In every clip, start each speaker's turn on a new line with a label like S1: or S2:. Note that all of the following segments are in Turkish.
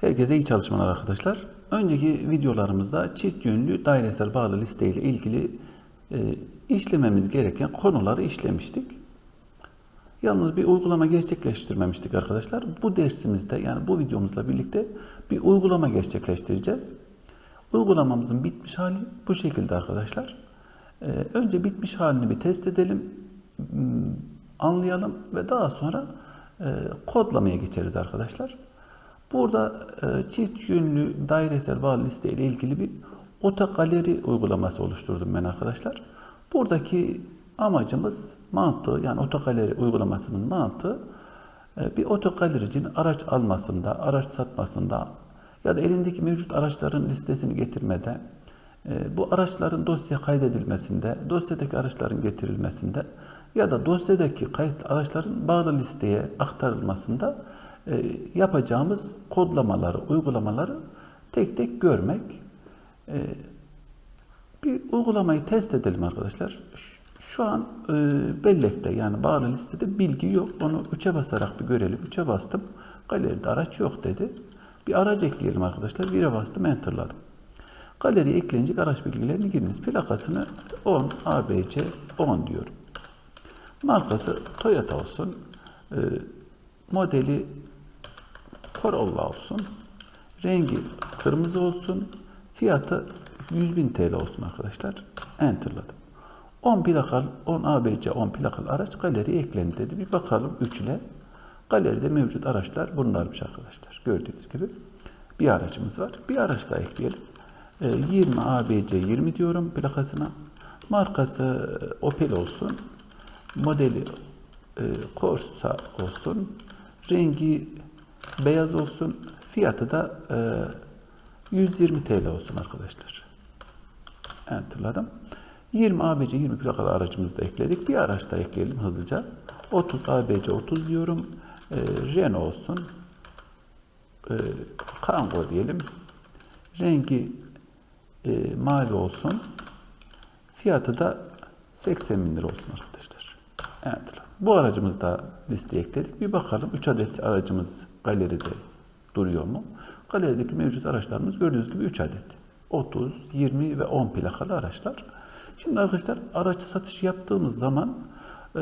S1: Herkese iyi çalışmalar arkadaşlar. Önceki videolarımızda çift yönlü dairesel bağlı liste ile ilgili e, işlememiz gereken konuları işlemiştik. Yalnız bir uygulama gerçekleştirmemiştik arkadaşlar. Bu dersimizde yani bu videomuzla birlikte bir uygulama gerçekleştireceğiz. Uygulamamızın bitmiş hali bu şekilde arkadaşlar. E, önce bitmiş halini bir test edelim, anlayalım ve daha sonra e, kodlamaya geçeriz arkadaşlar. Burada e, çift yönlü dairesel bağlı liste ile ilgili bir otogaleri uygulaması oluşturdum ben arkadaşlar. Buradaki amacımız mantığı yani otogaleri uygulamasının mantığı e, bir otogalericinin araç almasında, araç satmasında ya da elindeki mevcut araçların listesini getirmede, e, bu araçların dosya kaydedilmesinde, dosyadaki araçların getirilmesinde ya da dosyadaki kayıt araçların bağlı listeye aktarılmasında yapacağımız kodlamaları, uygulamaları tek tek görmek. E, bir uygulamayı test edelim arkadaşlar. Şu an e, bellekte yani bağlı listede bilgi yok. Onu 3'e basarak bir görelim. 3'e bastım. Galeride araç yok dedi. Bir araç ekleyelim arkadaşlar. 1'e bastım enterladım. Galeriye eklenecek araç bilgilerini giriniz. Plakasını 10 ABC 10 diyorum. Markası Toyota olsun. E, modeli Corolla olsun. Rengi kırmızı olsun. Fiyatı 100.000 TL olsun arkadaşlar. Enterladım. 10 plakalı, 10 ABC, 10 plakalı araç galeriye eklendi dedi. Bir bakalım 3 ile. Galeride mevcut araçlar bunlarmış arkadaşlar. Gördüğünüz gibi. Bir aracımız var. Bir araç daha ekleyelim. Ee, 20 ABC 20 diyorum plakasına. Markası e, Opel olsun. Modeli e, Corsa olsun. Rengi beyaz olsun. Fiyatı da e, 120 TL olsun arkadaşlar. Enterladım. 20 ABC 20 plakalı aracımızı da ekledik. Bir araç da ekleyelim hızlıca. 30 ABC 30 diyorum. E, Renault olsun. E, Kangoo diyelim. Rengi e, mavi olsun. Fiyatı da 80 bin lira olsun arkadaşlar. Evet. Bu aracımızı da listeye ekledik. Bir bakalım 3 adet aracımız galeride duruyor mu? Galerideki mevcut araçlarımız gördüğünüz gibi 3 adet. 30, 20 ve 10 plakalı araçlar. Şimdi arkadaşlar araç satış yaptığımız zaman e,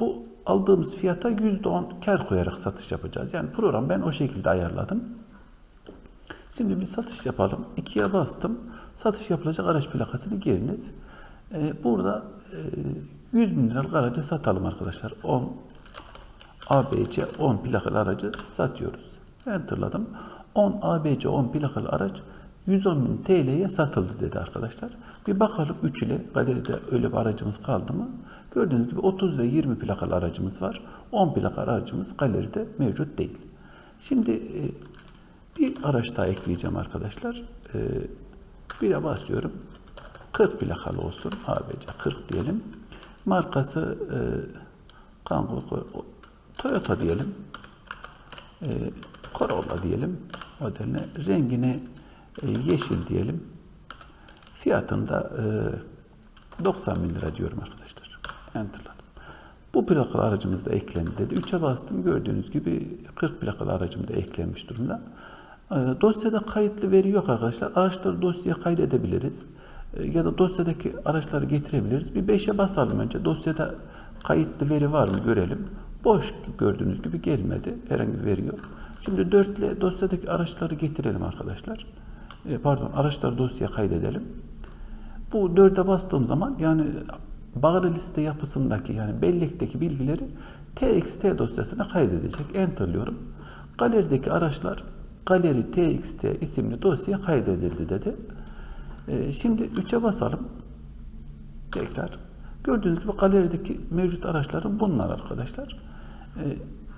S1: bu aldığımız fiyata %10 kar koyarak satış yapacağız. Yani program ben o şekilde ayarladım. Şimdi bir satış yapalım. İkiye bastım. Satış yapılacak araç plakasını giriniz. Ee, burada e, 100 bin liralık aracı satalım arkadaşlar. 10 ABC 10 plakalı aracı satıyoruz. Enterladım. 10 ABC 10 plakalı araç 110 bin TL'ye satıldı dedi arkadaşlar. Bir bakalım 3 ile galeride öyle bir aracımız kaldı mı? Gördüğünüz gibi 30 ve 20 plakalı aracımız var. 10 plakalı aracımız galeride mevcut değil. Şimdi e, bir araç daha ekleyeceğim arkadaşlar. Ee, bire basıyorum. 40 plakalı olsun. ABC 40 diyelim. Markası e, Kangoo, Toyota diyelim. E, Corolla diyelim. Modeline. Rengine e, yeşil diyelim. Fiyatında e, 90 bin lira diyorum arkadaşlar. Enterladım. Bu plakalı aracımız da eklendi dedi. 3'e bastım. Gördüğünüz gibi 40 plakalı aracım da eklenmiş durumda. E, dosyada kayıtlı veri yok arkadaşlar. Araçları dosyaya kaydedebiliriz. E, ya da dosyadaki araçları getirebiliriz. Bir 5'e basalım önce. Dosyada kayıtlı veri var mı görelim. Boş gördüğünüz gibi gelmedi. Herhangi bir veri yok. Şimdi 4 ile dosyadaki araçları getirelim arkadaşlar. E, pardon araçları dosyaya kaydedelim. Bu 4'e bastığım zaman yani bağlı liste yapısındaki yani bellekteki bilgileri txt dosyasına kaydedecek. Enterlıyorum. Galerideki araçlar galeri txt isimli dosyaya kaydedildi dedi. Ee, şimdi 3'e basalım. Tekrar. Gördüğünüz gibi galerideki mevcut araçların bunlar arkadaşlar. Ee,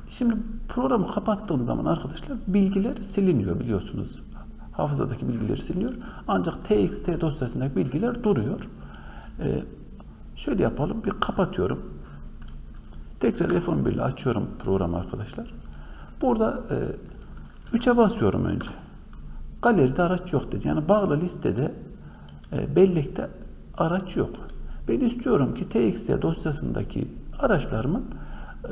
S1: şimdi programı kapattığım zaman arkadaşlar bilgiler siliniyor biliyorsunuz. Hafızadaki bilgileri siliniyor. Ancak txt dosyasındaki bilgiler duruyor. Ee, Şöyle yapalım. Bir kapatıyorum. Tekrar F11 ile açıyorum programı arkadaşlar. Burada e, 3'e basıyorum önce. Galeride araç yok dedi. Yani bağlı listede e, bellekte araç yok. Ben istiyorum ki TXT dosyasındaki araçlarımın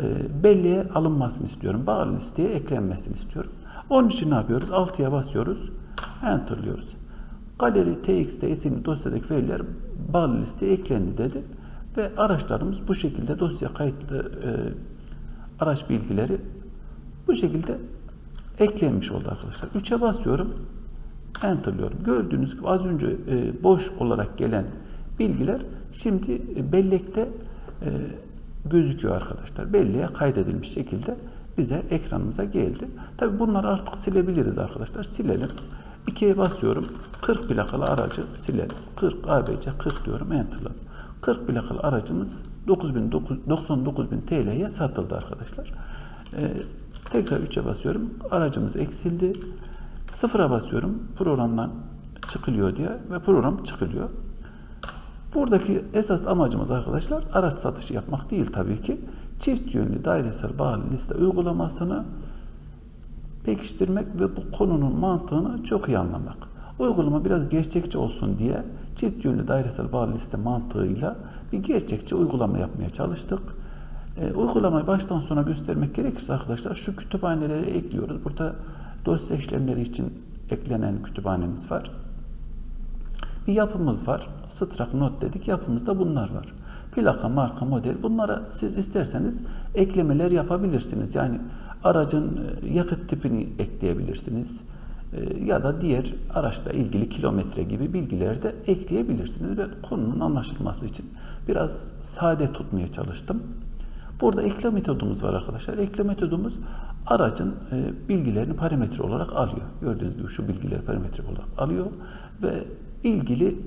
S1: e, belleğe alınmasını istiyorum. Bağlı listeye eklenmesini istiyorum. Onun için ne yapıyoruz? 6'ya basıyoruz. Enter'lıyoruz. Galeri TXT isimli dosyadaki veriler bağlı listeye eklendi dedi. Ve araçlarımız bu şekilde dosya kayıtlı e, araç bilgileri bu şekilde eklenmiş oldu arkadaşlar. 3'e basıyorum. Enter'lıyorum. Gördüğünüz gibi az önce e, boş olarak gelen bilgiler şimdi e, bellekte e, gözüküyor arkadaşlar. Belleğe kaydedilmiş şekilde bize ekranımıza geldi. Tabi bunları artık silebiliriz arkadaşlar. Silelim. 2'ye basıyorum. 40 plakalı aracı silelim. 40 ABC 40 diyorum. Enter'ladım. 40 plakalı aracımız 99.000 TL'ye satıldı arkadaşlar. Ee, tekrar 3'e basıyorum. Aracımız eksildi. Sıfıra basıyorum. Programdan çıkılıyor diye ve program çıkılıyor. Buradaki esas amacımız arkadaşlar araç satışı yapmak değil tabii ki. Çift yönlü dairesel bağlı liste uygulamasını pekiştirmek ve bu konunun mantığını çok iyi anlamak. Uygulama biraz gerçekçi olsun diye çift yönlü dairesel bağlı liste mantığıyla bir gerçekçi uygulama yapmaya çalıştık. E, uygulamayı baştan sona göstermek gerekirse arkadaşlar şu kütüphaneleri ekliyoruz. Burada dosya işlemleri için eklenen kütüphanemiz var. Bir yapımız var. Strak not dedik. Yapımızda bunlar var. Plaka, marka, model. Bunlara siz isterseniz eklemeler yapabilirsiniz. Yani aracın e, yakıt tipini ekleyebilirsiniz. E, Ya da diğer araçla ilgili kilometre gibi bilgileri de ekleyebilirsiniz. Ben konunun anlaşılması için biraz sade tutmaya çalıştım. Burada ekle metodumuz var arkadaşlar. Ekle metodumuz aracın e, bilgilerini parametre olarak alıyor. Gördüğünüz gibi şu bilgileri parametre olarak alıyor ve ilgili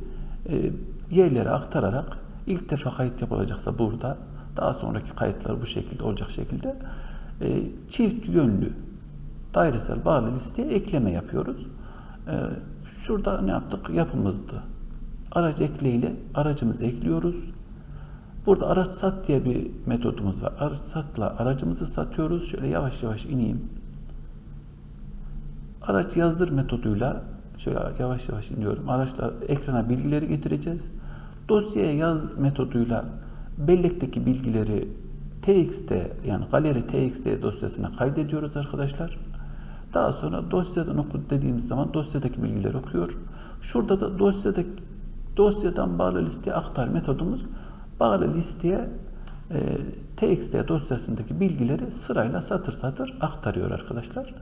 S1: e, yerlere aktararak ilk defa kayıt yapılacaksa burada daha sonraki kayıtlar bu şekilde olacak şekilde e, çift yönlü dairesel bağlı listeye ekleme yapıyoruz. E, şurada ne yaptık? Yapımızdı. Araç ekleyle aracımızı ekliyoruz. Burada araç sat diye bir metodumuz var. Araç satla aracımızı satıyoruz. Şöyle yavaş yavaş ineyim. Araç yazdır metoduyla şöyle yavaş yavaş iniyorum. Araçlar ekrana bilgileri getireceğiz. Dosyaya yaz metoduyla bellekteki bilgileri TXT yani galeri TXT dosyasına kaydediyoruz arkadaşlar. Daha sonra dosyadan oku dediğimiz zaman dosyadaki bilgileri okuyor. Şurada da dosyadaki dosyadan bağlı listeye aktar metodumuz bağlı listeye e, TXT dosyasındaki bilgileri sırayla satır satır aktarıyor arkadaşlar.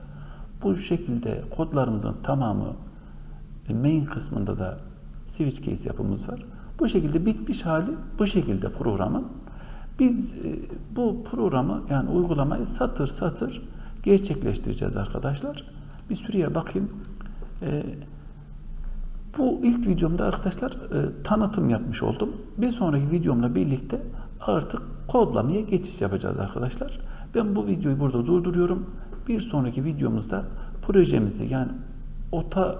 S1: Bu şekilde kodlarımızın tamamı e, main kısmında da switch case yapımız var. Bu şekilde bitmiş hali bu şekilde programın. Biz e, bu programı yani uygulamayı satır satır gerçekleştireceğiz arkadaşlar. Bir süreye bakayım. E, bu ilk videomda arkadaşlar e, tanıtım yapmış oldum. Bir sonraki videomla birlikte artık kodlamaya geçiş yapacağız arkadaşlar. Ben bu videoyu burada durduruyorum. Bir sonraki videomuzda projemizi yani Ota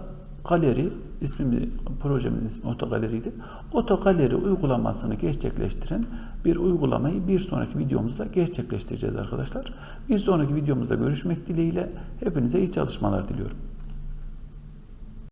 S1: Galeri ismimi projemin ismi Ota Galeri'ydi. Ota Galeri uygulamasını gerçekleştiren bir uygulamayı bir sonraki videomuzda gerçekleştireceğiz arkadaşlar. Bir sonraki videomuzda görüşmek dileğiyle hepinize iyi çalışmalar diliyorum.